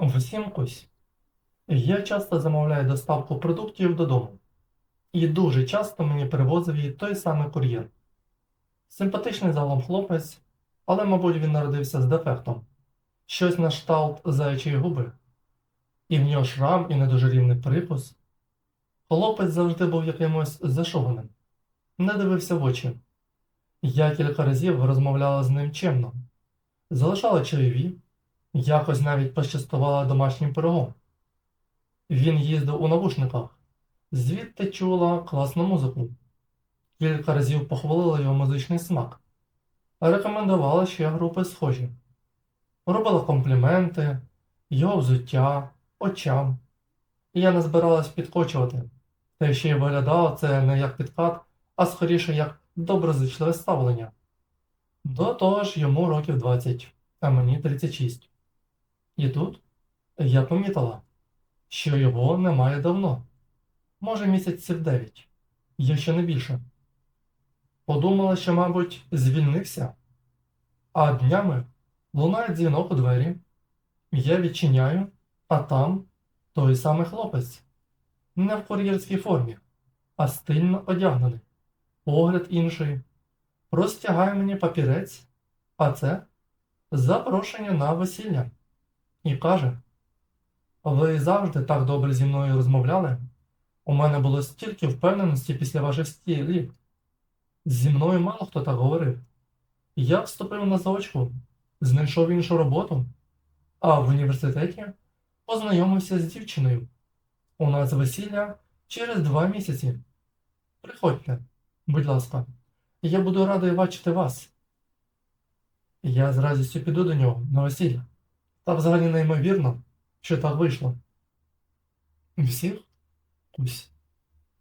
Всім кусь. Я часто замовляю доставку продуктів додому. І дуже часто мені привозив її той самий кур'єр. Симпатичний залом хлопець, але, мабуть, він народився з дефектом. Щось на шталт заячої губи. І в нього шрам і не дуже рівний припус. Хлопець завжди був якимось зашованим, не дивився в очі. Я кілька разів розмовляла з ним чемно, залишала чайові, якось навіть пощастувала домашнім пирогом. Він їздив у навушниках, звідти чула класну музику. Кілька разів похвалила його музичний смак, рекомендувала ще групи схожі, робила компліменти, його взуття, очам. І я не збиралась підкочувати, та ще й виглядало це не як підкат, а скоріше як доброзичливе ставлення. До того ж йому років 20, а мені 36. І тут я помітила, що його немає давно, може місяців 9, якщо не більше. Подумала, що, мабуть, звільнився, а днями лунає дзвінок у двері. Я відчиняю, а там той самий хлопець, не в кур'єрській формі, а стильно одягнений, погляд інший, простягає мені папірець, а це запрошення на весілля. І каже: Ви завжди так добре зі мною розмовляли. У мене було стільки впевненості після ваших стілів. Зі мною мало хто так говорив. Я вступив на заочку, знайшов іншу роботу, а в університеті познайомився з дівчиною. У нас весілля через два місяці. Приходьте, будь ласка, я буду радий бачити вас. Я з радістю піду до нього на весілля. Та взагалі неймовірно, що так вийшло. Всіх? Ось.